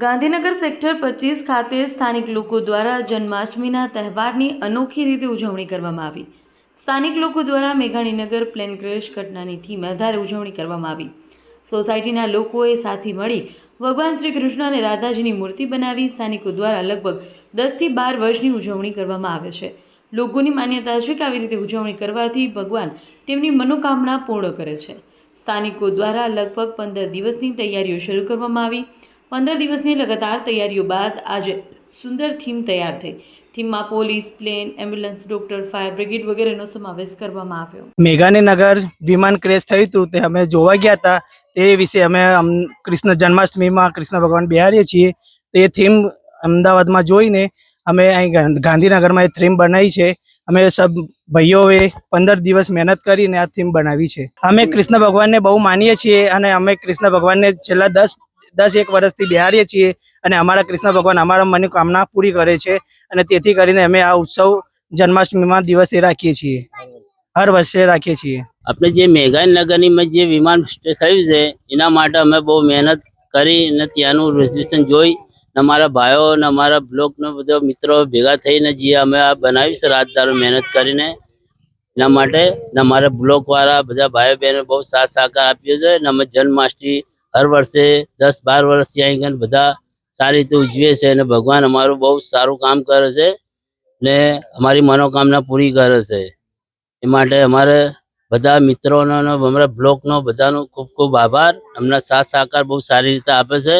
Gandhinagar sector પચીસ ખાતે સ્થાનિક લોકો દ્વારા જન્માષ્ટમીના તહેવારની અનોખી રીતે ઉજવણી કરવામાં આવી. સ્થાનિક લોકો દ્વારા મેઘાણીનગર પ્લેન ક્રેશ ઘટનાની થીમ આધારે ઉજવણી કરવામાં આવી. સોસાયટીના લોકોએ સાથે મળી ભગવાન શ્રી કૃષ્ણ અને રાધાજીની મૂર્તિ બનાવી. સ્થાનિકો દ્વારા લગભગ દસથી બાર વર્ષની ઉજવણી કરવામાં આવે છે. લોકોની માન્યતા છે કે આવી રીતે ઉજવણી કરવાથી ભગવાન તેમની મનોકામના પૂર્ણ કરે છે. સ્થાનિકો દ્વારા લગભગ પંદર દિવસની તૈયારીઓ શરૂ કરવામાં આવી. પંદર દિવસની લગાતાર તૈયારીઓ બાદ આજે સુંદર થીમ તૈયાર થઈ. થીમમાં police, plane, ambulance, doctor, fire brigade વગેરેનો સમાવેશ કરવામાં આવ્યો. મેઘાણીનગર વિમાન ક્રેશ થયું હતું, તે અમે જોવા ગયા હતા. તે વિશે અમ કૃષ્ણ જન્માષ્ટમીમાં કૃષ્ણ ભગવાન બિહારીએ છીએ. તે થીમ અમદાવાદમાં જોઈને અમે અહીં ગાંધીનગરમાં એ થીમ બનાવી છે. અમે સબ ભાઈઓએ પંદર દિવસ મહેનત કરીને આ થીમ બનાવી છે. અમે કૃષ્ણ ભગવાનને બહુ માનીએ છીએ અને અમે કૃષ્ણ ભગવાનને છેલ્લા દસ દસ એક વર્ષથી બિહારીએ છીએ અને અમારા કૃષ્ણ ભગવાન અમારા મનોકામના પૂરી કરે છે અને તેથી કરીને અમે આ ઉત્સવ જન્માષ્ટમીમાં દિવસે રાખીએ છીએ. હર વર્ષે રાખીએ છીએ. આપણે જે મેઘાણીનગરની જે વિમાન થયું છે, એના માટે અમે બહુ મહેનત કરી અને ત્યાંનું રેઝર્વેશન જોઈ ને અમારા ભાઈઓ અને અમારા બ્લોકનો બધા મિત્રો ભેગા થઈને જે અમે આ બનાવ્યું છે રાતદારો મહેનત કરીને, એના માટે ને અમારા બ્લોકવાળા બધા ભાઈઓ બહેનો બહુ સાથ સહકાર આપ્યો છે ને અમે જન્માષ્ટમી હર વર્ષે દસ બાર વર્ષથી અહીં બધા સારી રીતે ઉજવીએ છે અને ભગવાન અમારું બહુ સારું કામ કરે છે ને અમારી મનોકામના પૂરી કરે છે. એ માટે અમારે બધા મિત્રોનો અમારા બ્લોકનો બધાનો ખૂબ ખૂબ આભાર. અમને સાથ સહકાર બહુ સારી રીતે આપે છે.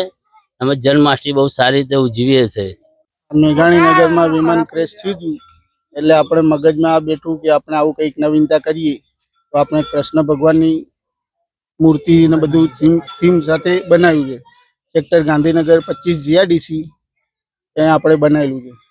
અમે જન્માષ્ટમી બહુ સારી રીતે ઉજવીએ છીએ. મેઘાણીનગરમાં વિમાન ક્રેશ થયું હતું. એટલે આપણે મગજમાં આ બેઠું કે આપણે આવું કંઈક નવીનતા કરીએ તો આપણે કૃષ્ણ ભગવાનની મૂર્તિ ને બધું થીમ થીમ સાથે બનાવ્યું છે. સેક્ટર ગાંધીનગર પચીસ જીઆરડીસી ત્યાં આપણે બનાવેલું છે.